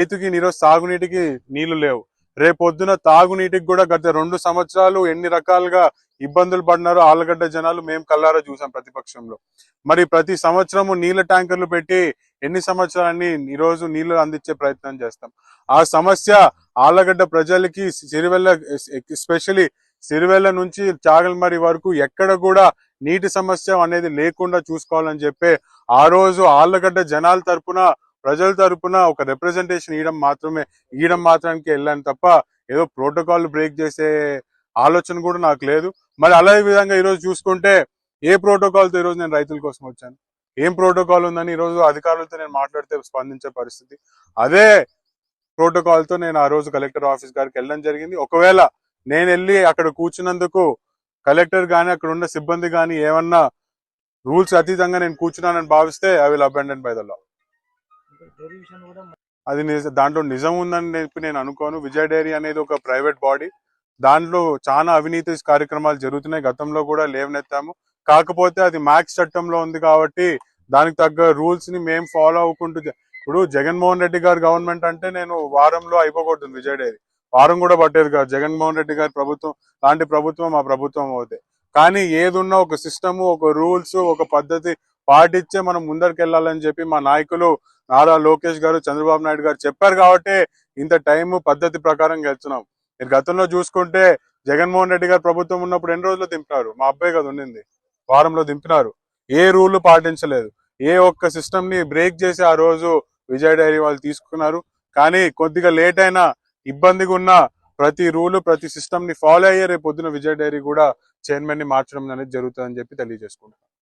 రైతుకి ఈరోజు సాగునీటికి నీళ్ళు లేవు. రేపొద్దున తాగునీటికి కూడా గత రెండు సంవత్సరాలు ఎన్ని రకాలుగా ఇబ్బందులు పడినారో ఆలగడ్డ జనాలు మేము కల్లారా చూసాం ప్రతిపక్షంలో. మరి ప్రతి సంవత్సరము నీళ్ళ ట్యాంకర్లు పెట్టి ఎన్ని సంవత్సరాన్ని ఈరోజు నీళ్ళు అందించే ప్రయత్నం చేస్తాం. ఆ సమస్య ఆలగడ్డ ప్రజలకి సిరివెల్ల ఎస్పెషలీ సిరివెల్ల నుంచి చాగల్మరి వరకు ఎక్కడ కూడా నీటి సమస్య అనేది లేకుండా చూసుకోవాలని చెప్పి ఆ రోజు ఆళ్ళగడ్డ జనాల తరపున ప్రజల తరపున ఒక రిప్రజెంటేషన్ ఇవ్వడం మాత్రమే ఇవ్వడం మాత్రానికి వెళ్ళాను తప్ప ఏదో ప్రోటోకాల్ బ్రేక్ చేసే ఆలోచన కూడా నాకు లేదు. మరి అలాగే విధంగా ఈరోజు చూసుకుంటే ఏ ప్రోటోకాల్తో ఈరోజు నేను రైతుల కోసం వచ్చాను? ఏం ప్రోటోకాల్ ఉందని ఈరోజు అధికారులతో నేను మాట్లాడితే స్పందించే పరిస్థితి. అదే ప్రోటోకాల్తో నేను ఆ రోజు కలెక్టర్ ఆఫీస్ గారికి వెళ్ళడం జరిగింది. ఒకవేళ నేను వెళ్ళి అక్కడ కూర్చున్నందుకు కలెక్టర్ కానీ అక్కడ ఉన్న సిబ్బంది కానీ ఏమన్నా రూల్స్ అతీతంగా నేను కూర్చున్నానని భావిస్తే I will abandon by the law అది దాంట్లో నిజం ఉందని చెప్పి నేను అనుకోను. విజయ్ డైరీ అనేది ఒక ప్రైవేట్ బాడీ. దాంట్లో చాలా అవినీతి కార్యక్రమాలు జరుగుతున్నాయి. గతంలో కూడా లేవనెత్తాము. కాకపోతే అది మ్యాక్స్ చట్టంలో ఉంది కాబట్టి దానికి తగ్గ రూల్స్ని మేము ఫాలో అవ్వకుంటూ ఇప్పుడు జగన్మోహన్ రెడ్డి గారు గవర్నమెంట్ అంటే నేను వారంలో అయిపోకూడదు విజయ్ డైరీ. వారం కూడా పట్టేది కాదు. జగన్మోహన్ రెడ్డి గారి ప్రభుత్వం లాంటి ప్రభుత్వం మా ప్రభుత్వం అవుతాయి కానీ ఏదున్నా ఒక సిస్టమ్ ఒక రూల్స్ ఒక పద్ధతి పాటించే మనం ముందరికి వెళ్ళాలని చెప్పి మా నాయకులు నారా లోకేష్ గారు చంద్రబాబు నాయుడు గారు చెప్పారు కాబట్టి ఇంత టైం పద్ధతి ప్రకారం గెలుచున్నాం మీరు గతంలో చూసుకుంటే జగన్మోహన్ రెడ్డి గారు ప్రభుత్వం ఉన్నప్పుడు ఎన్ని రోజులు దింపినారు? మా అబ్బాయి కదా ఉండింది వారంలో దింపినారు. ఏ రూల్ పాటించలేదు. ఏ ఒక్క సిస్టమ్ని బ్రేక్ చేసి ఆ రోజు విజయ్ డైరీ వాళ్ళు తీసుకున్నారు. కానీ కొద్దిగా లేట్ అయినా ఇబ్బందిగా ఉన్న ప్రతి రూల్ ప్రతి సిస్టమ్ని ఫాలో అయ్యే రేపు పొద్దున విజయ్ డైరీ కూడా చైర్మన్ని మార్చడం అనేది జరుగుతుందని చెప్పి తెలియజేసుకుంటాం